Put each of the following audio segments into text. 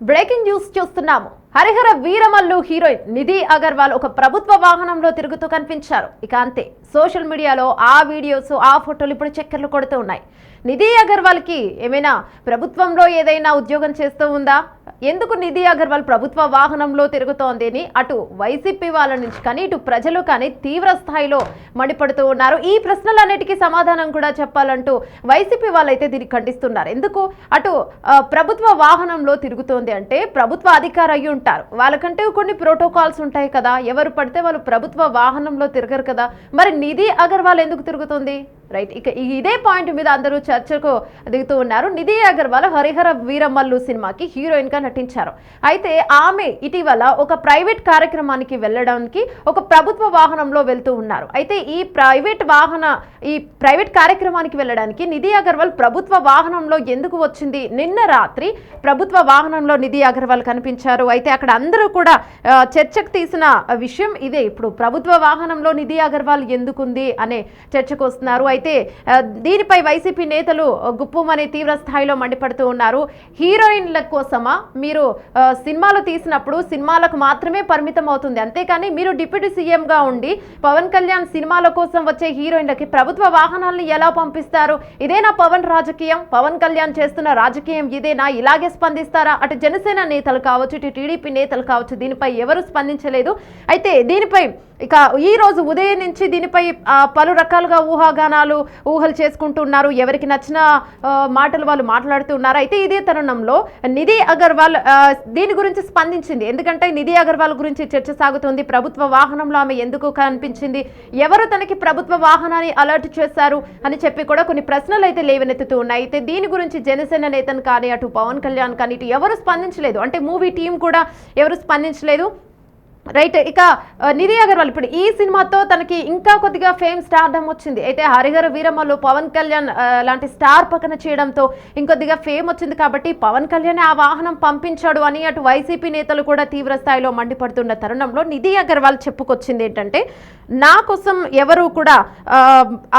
Breaking news చూస్తున్నాము. Harihara Veeramallu heroine Nidhi Agarwal ఒక ప్రభుత్వ వాహనంలో తిరుగుతూ కనిపించారు. ఇక అంతే సోషల్ మీడియాలో ఆ వీడియోస్ ఆ ఫోటోలు ఇప్పుడు చక్కర్లు కొడుతూ ఉన్నాయి. నిధి అగర్వాల్కి ఏమైనా ప్రభుత్వంలో ఏదైనా ఉద్యోగం చేస్తూ ఉందా? ఎందుకు నిధి అగర్వాల్ ప్రభుత్వ వాహనంలో తిరుగుతోంది అని అటు వైసీపీ వాళ్ళ నుంచి కానీ ఇటు ప్రజలు కానీ తీవ్ర స్థాయిలో మండిపడుతూ ఉన్నారు. ఈ ప్రశ్నలన్నిటికీ సమాధానం కూడా చెప్పాలంటూ వైసీపీ వాళ్ళైతే దీన్ని ఖండిస్తున్నారు. ఎందుకు? అటు ప్రభుత్వ వాహనంలో తిరుగుతోంది అంటే ప్రభుత్వ అధికారి అయి ఉంటారు. వాళ్ళకంటే కొన్ని ప్రోటోకాల్స్ ఉంటాయి కదా. ఎవరు పడితే వాళ్ళు ప్రభుత్వ వాహనంలో తిరగరు కదా. మరి నిధి అగర్వాల్ ఎందుకు తిరుగుతుంది? రైట్ ఇక ఇదే పాయింట్ మీద అందరూ చర్చకు దిగుతూ ఉన్నారు. నిధి అగర్వాల్ హరిహర వీరమల్లు సినిమాకి హీరోయిన్గా నటించారు. అయితే ఆమె ఇటీవల ఒక ప్రైవేట్ కార్యక్రమానికి వెళ్ళడానికి ఒక ప్రభుత్వ వాహనంలో వెళ్తూ ఉన్నారు. అయితే ఈ ప్రైవేట్ వాహన ఈ ప్రైవేట్ కార్యక్రమానికి వెళ్ళడానికి నిధి అగర్వాల్ ప్రభుత్వ వాహనంలో ఎందుకు వచ్చింది? నిన్న రాత్రి ప్రభుత్వ వాహనంలో నిధి అగర్వాల్ కనిపించారు. అయితే అక్కడ అందరూ కూడా చర్చకు తీసిన విషయం ఇదే. ఇప్పుడు ప్రభుత్వ వాహనంలో నిధి అగర్వాల్ ఎందుకుంది అనే చర్చకు వస్తున్నారు. అయితే దీనిపై వైసీపీ నేతలు గుప్పుమని తీవ్ర స్థాయిలో మండిపడుతూ ఉన్నారు. హీరోయిన్ల కోసమా? మీరు సినిమాలు తీసినప్పుడు సినిమాలకు మాత్రమే పరిమితం అవుతుంది. అంతేకాని మీరు డిప్యూటీ సీఎంగా ఉండి పవన్ కళ్యాణ్ సినిమాల కోసం వచ్చే హీరోయిన్లకి ప్రభుత్వ వాహనాలను ఎలా పంపిస్తారు? ఇదేనా పవన్ రాజకీయం? పవన్ కళ్యాణ్ చేస్తున్న రాజకీయం ఇదేనా? ఇలాగే స్పందిస్తారా? అటు జనసేన నేతలు కావచ్చు ఇటు టీడీపీ నేతలు కావచ్చు దీనిపై ఎవరు స్పందించలేదు. అయితే దీనిపై ఇక ఈ రోజు ఉదయం నుంచి దీనిపై పలు రకాలుగా ఊహాగానాలు ఊహలు చేసుకుంటున్నారు. ఎవరికి నచ్చిన మాటలు వాళ్ళు మాట్లాడుతున్నారు? అయితే ఇదే తరుణంలో నిధి అగర్వాల్ దీని గురించి స్పందించింది. ఎందుకంటే నిధి అగర్వాల్ గురించి చర్చ సాగుతుంది. ప్రభుత్వ వాహనంలో ఆమె ఎందుకు కనిపించింది? ఎవరు తనకి ప్రభుత్వ వాహనాన్ని అలర్ట్ చేశారు అని చెప్పి కూడా కొన్ని ప్రశ్నలు అయితే లేవనెత్తుతూ ఉన్నాయి. అయితే దీని గురించి జనసేన నేతను కానీ అటు పవన్ కళ్యాణ్ కానీ ఇటు ఎవరు స్పందించలేదు. అంటే మూవీ టీం కూడా ఎవరు స్పందించలేదు. రైట్ ఇక నిధి అగర్వాల్ ఇప్పుడు ఈ సినిమాతో తనకి ఇంకా కొద్దిగా ఫేమ్ స్టార్డమ్ వచ్చింది. అయితే హరిహర వీరమ్మలు పవన్ కళ్యాణ్ లాంటి స్టార్ పక్కన చేయడంతో ఇంకొద్దిగా ఫేమ్ వచ్చింది కాబట్టి పవన్ కళ్యాణ్ ఆ వాహనం పంపించాడు అని అటు వైసీపీ నేతలు కూడా తీవ్ర స్థాయిలో మండిపడుతున్న తరుణంలో నిధి అగర్వాల్ చెప్పుకొచ్చింది ఏంటంటే నా కోసం ఎవరు కూడా ఆ,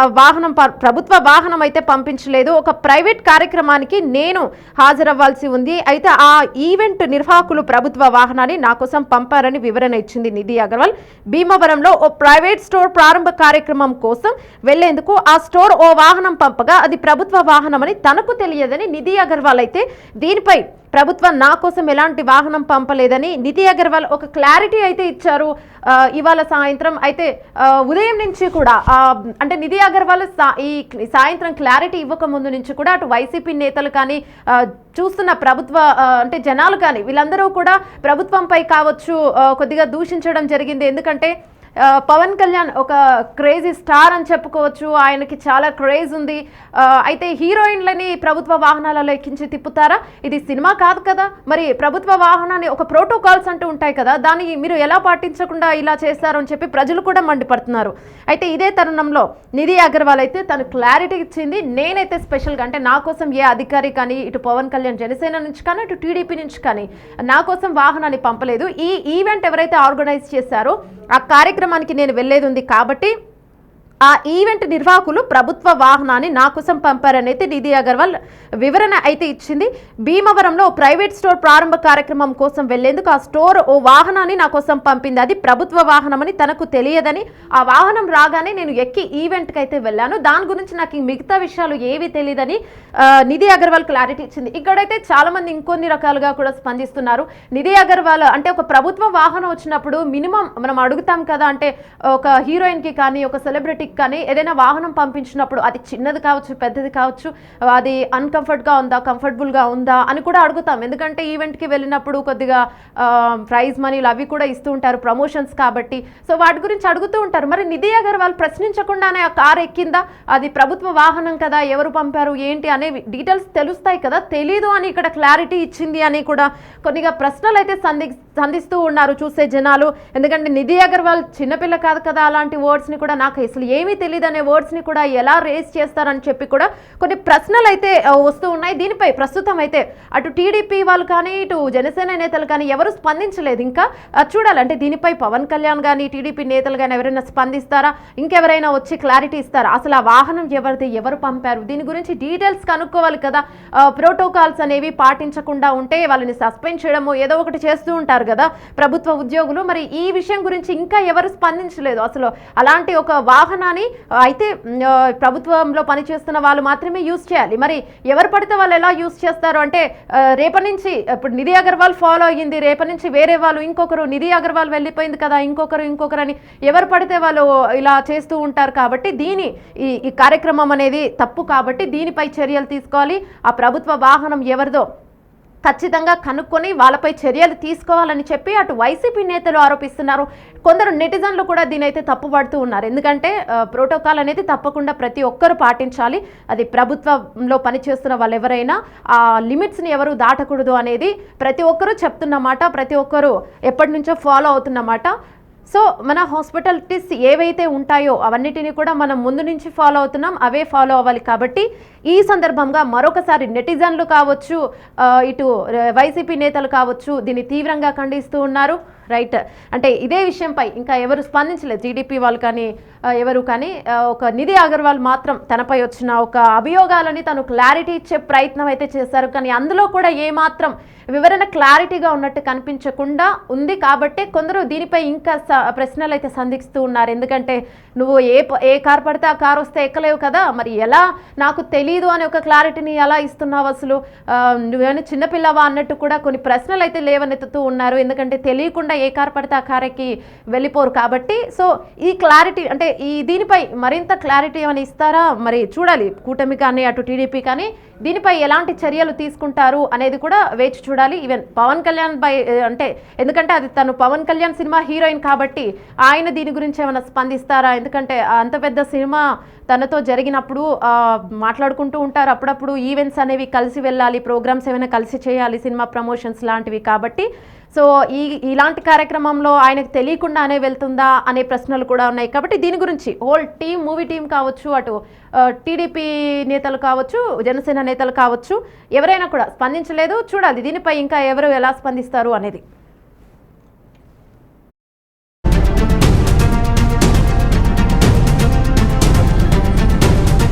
వాహనం ప- ప్రభుత్వ వాహనం అయితే పంపించలేదు. ఒక ప్రైవేట్ కార్యక్రమానికి నేను హాజరవ్వాల్సి ఉంది. అయితే ఆ ఈవెంట్ నిర్వాహకులు ప్రభుత్వ వాహనాన్ని నా కోసం పంపారని వివరణ ఇచ్చింది నిధి అగర్వాల్. భీమవరంలో ఓ ప్రైవేట్ స్టోర్ ప్రారంభ కార్యక్రమం కోసం వెళ్ళేందుకు ఆ స్టోర్ ఓ వాహనం పంపగా అది ప్రభుత్వ వాహనమని తనకు తెలియదని నిధి అగర్వాల్ అయితే దీనిపై ప్రభుత్వం నా కోసం ఎలాంటి వాహనం పంపలేదని నిధి అగర్వాల్ ఒక క్లారిటీ అయితే ఇచ్చారు. ఇవాళ సాయంత్రం అయితే ఉదయం నుంచి కూడా అంటే నిధి అగర్వాల్ ఈ సాయంత్రం క్లారిటీ ఇవ్వక ముందు నుంచి కూడా అటు వైసీపీ నేతలు కానీ చూస్తున్న ప్రభుత్వ అంటే జనాలు కానీ వీళ్ళందరూ కూడా ప్రభుత్వంపై కావచ్చు కొద్దిగా దూషించడం జరిగింది. ఎందుకంటే పవన్ కళ్యాణ్ ఒక క్రేజీ స్టార్ అని చెప్పుకోవచ్చు. ఆయనకి చాలా క్రేజ్ ఉంది. అయితే హీరోయిన్లని ప్రభుత్వ వాహనాలలో ఎక్కించి తిప్పుతారా? ఇది సినిమా కాదు కదా. మరి ప్రభుత్వ వాహనాన్ని ఒక ప్రోటోకాల్స్ అంటూ ఉంటాయి కదా. దాన్ని మీరు ఎలా పాటించకుండా ఇలా చేస్తారు అని చెప్పి ప్రజలు కూడా మండిపడుతున్నారు. అయితే ఇదే తరుణంలో నిధి అగర్వాల్ అయితే తను క్లారిటీ ఇచ్చింది. నేనైతే స్పెషల్గా అంటే నా కోసం ఏ అధికారి కానీ ఇటు పవన్ కళ్యాణ్ జనసేన నుంచి కానీ ఇటు టీడీపీ నుంచి కానీ నా కోసం వాహనాన్ని పంపలేదు. ఈ ఈవెంట్ ఎవరైతే ఆర్గనైజ్ చేశారో ఆ కార్యక్రమం కార్యక్రమానికి నేను వెళ్ళేది ఉంది కాబట్టి ఆ ఈవెంట్ నిర్వాహకులు ప్రభుత్వ వాహనాన్ని నా కోసం పంపారనైతే నిధి అగర్వాల్ వివరణ అయితే ఇచ్చింది. భీమవరంలో ప్రైవేట్ స్టోర్ ప్రారంభ కార్యక్రమం కోసం వెళ్ళేందుకు ఆ స్టోర్ ఓ వాహనాన్ని నా కోసం పంపింది. అది ప్రభుత్వ వాహనమని తనకు తెలియదని ఆ వాహనం రాగానే నేను ఎక్కి ఈవెంట్కి అయితే వెళ్ళాను. దాని గురించి నాకు ఈ మిగతా విషయాలు ఏవి తెలియదని నిధి అగర్వాల్ క్లారిటీ ఇచ్చింది. ఇక్కడైతే చాలా మంది ఇంకొన్ని రకాలుగా కూడా స్పందిస్తున్నారు. నిధి అగర్వాల్ అంటే ఒక ప్రభుత్వ వాహనం వచ్చినప్పుడు మినిమం మనం అడుగుతాం కదా అంటే ఒక హీరోయిన్కి కానీ ఒక సెలబ్రిటీ సెలబ్రిటీకి కానీ ఏదైనా వాహనం పంపించినప్పుడు అది చిన్నది కావచ్చు పెద్దది కావచ్చు అది అన్కంఫర్ట్గా ఉందా కంఫర్టబుల్గా ఉందా అని కూడా అడుగుతాం. ఎందుకంటే ఈవెంట్కి వెళ్ళినప్పుడు కొద్దిగా ప్రైజ్ మనీలు అవి కూడా ఇస్తూ ఉంటారు ప్రమోషన్స్ కాబట్టి. సో వాటి గురించి అడుగుతూ ఉంటారు. మరి నిధి అగర్వాల్ ప్రశ్నించకుండానే ఆ కార్ ఎక్కిందా? అది ప్రభుత్వ వాహనం కదా ఎవరు పంపారు ఏంటి అనేవి డీటెయిల్స్ తెలుస్తాయి కదా తెలీదు అని ఇక్కడ క్లారిటీ ఇచ్చింది అని కూడా కొద్దిగా ప్రశ్నలు అయితే సంధి సంధిస్తూ ఉన్నారు చూసే జనాలు. ఎందుకంటే నిధి అగర్వాల్ చిన్నపిల్ల కాదు కదా అలాంటి వర్డ్స్ని కూడా నాకు అసలు ఏమీ తెలియదు అనే వర్డ్స్ని కూడా ఎలా రేస్ చేస్తారని చెప్పి కూడా కొన్ని ప్రశ్నలు అయితే వస్తూ ఉన్నాయి. దీనిపై ప్రస్తుతం అయితే అటు టీడీపీ వాళ్ళు కానీ ఇటు జనసేన నేతలు కానీ ఎవరు స్పందించలేదు. ఇంకా చూడాలంటే చూడాలి. అంటే దీనిపై పవన్ కళ్యాణ్ కానీ టీడీపీ నేతలు కానీ ఎవరైనా స్పందిస్తారా? ఇంకెవరైనా వచ్చి క్లారిటీ ఇస్తారా? అసలు ఆ వాహనం ఎవరిది? ఎవరు పంపారు? దీని గురించి డీటెయిల్స్ కనుక్కోవాలి కదా. ప్రోటోకాల్స్ అనేవి పాటించకుండా ఉంటే వాళ్ళని సస్పెండ్ చేయడము ఏదో ఒకటి చేస్తూ ఉంటారు కదా ప్రభుత్వ ఉద్యోగులు. మరి ఈ విషయం గురించి ఇంకా ఎవరు స్పందించలేదు. అసలు అలాంటి ఒక వాహనం ఆ, అయితే ప్రభుత్వంలో పనిచేస్తున్న వాళ్ళు మాత్రమే యూజ్ చేయాలి. మరి ఎవరు పడితే వాళ్ళు ఎలా యూజ్ చేస్తారు అంటే రేపటి నుంచి ఇప్పుడు నిధి అగర్వాల్ ఫాలో అయ్యింది రేపటి నుంచి వేరే వాళ్ళు ఇంకొకరు నిధి అగర్వాల్ వెళ్ళిపోయింది కదా ఇంకొకరు ఇంకొకరు అని ఎవరు పడితే వాళ్ళు ఇలా చేస్తూ ఉంటారు కాబట్టి దీని ఈ కార్యక్రమం అనేది తప్పు కాబట్టి దీనిపై చర్యలు తీసుకోవాలి. ఆ ప్రభుత్వ వాహనం ఎవరిదో ఖచ్చితంగా కనుక్కొని వాళ్ళపై చర్యలు తీసుకోవాలని చెప్పి అటు వైసీపీ నేతలు ఆరోపిస్తున్నారు. కొందరు నెటిజన్లు కూడా దీనైతే తప్పుపడుతూ ఉన్నారు. ఎందుకంటే ప్రోటోకాల్ అనేది తప్పకుండా ప్రతి ఒక్కరు పాటించాలి. అది ప్రభుత్వంలో పనిచేస్తున్న వాళ్ళు ఎవరైనా ఆ లిమిట్స్ని ఎవరు దాటకూడదు అనేది ప్రతి ఒక్కరూ చెప్తున్నమాట ప్రతి ఒక్కరూ ఎప్పటి నుంచో ఫాలో అవుతున్నమాట సో మన హాస్పిటాలిటీస్ ఏవైతే ఉంటాయో అవన్నిటిని కూడా మనం ముందు నుంచి ఫాలో అవుతున్నాం అవే ఫాలో అవ్వాలి కాబట్టి ఈ సందర్భంగా మరొకసారి నెటిజన్లు కావచ్చు ఇటు వైసీపీ నేతలు కావచ్చు దీన్ని తీవ్రంగా ఖండిస్తూ ఉన్నారు. రైట్ అంటే ఇదే విషయంపై ఇంకా ఎవరు స్పందించలేదు. టీడీపీ వాళ్ళు కానీ ఎవరు కానీ ఒక నిధి అగర్వాల్ మాత్రం తనపై వచ్చిన ఒక అభియోగాలని తను క్లారిటీ ఇచ్చే ప్రయత్నం అయితే చేశారు. కానీ అందులో కూడా ఏమాత్రం వివరణ క్లారిటీగా ఉన్నట్టు కనిపించకుండా ఉంది. కాబట్టి కొందరు దీనిపై ఇంకా స- ప్రశ్నలు అయితే సంధిస్తూ ఉన్నారు. ఎందుకంటే నువ్వు ఏ ప- ఏ కార్ పడితే ఆ కార్ వస్తే ఎక్కలేవు కదా. మరి ఎలా నాకు తెలీదు అనే ఒక క్లారిటీని ఎలా ఇస్తున్నావు అసలు? నువ్వేమైనా చిన్నపిల్లవా అన్నట్టు కూడా కొన్ని ప్రశ్నలు అయితే లేవనెత్తుతూ ఉన్నారు. ఎందుకంటే తెలియకుండా ఏ కార్పడితే ఆ కారుకి వెళ్ళిపోరు కాబట్టి సో ఈ క్లారిటీ అంటే ఈ దీనిపై మరింత క్లారిటీ ఏమైనా ఇస్తారా? మరి చూడాలి కూటమి కానీ అటు టీడీపీ కానీ దీనిపై ఎలాంటి చర్యలు తీసుకుంటారు అనేది కూడా వేచి చూడాలి. ఈవెన్ పవన్ కళ్యాణ్ పై అంటే ఎందుకంటే అది తను పవన్ కళ్యాణ్ సినిమా హీరోయిన్ కాబట్టి ఆయన దీని గురించి ఏమైనా స్పందిస్తారా? ఎందుకంటే అంత పెద్ద సినిమా తనతో జరిగినప్పుడు మాట్లాడుకుంటూ ఉంటారు. అప్పుడప్పుడు ఈవెంట్స్ అనేవి కలిసి వెళ్ళాలి ప్రోగ్రామ్స్ ఏమైనా కలిసి చేయాలి సినిమా ప్రమోషన్స్ లాంటివి కాబట్టి సో ఈ ఇలాంటి కార్యక్రమంలో ఆయనకు తెలియకుండానే వెళ్తుందా అనే ప్రశ్నలు కూడా ఉన్నాయి. కాబట్టి దీని గురించి హోల్ టీం మూవీ టీం కావచ్చు అటు టీడీపీ నేతలు కావచ్చు జనసేన నేతలు కావచ్చు ఎవరైనా కూడా స్పందించలేదు. చూడాలి దీనిపై ఇంకా ఎవరు ఎలా స్పందిస్తారు అనేది.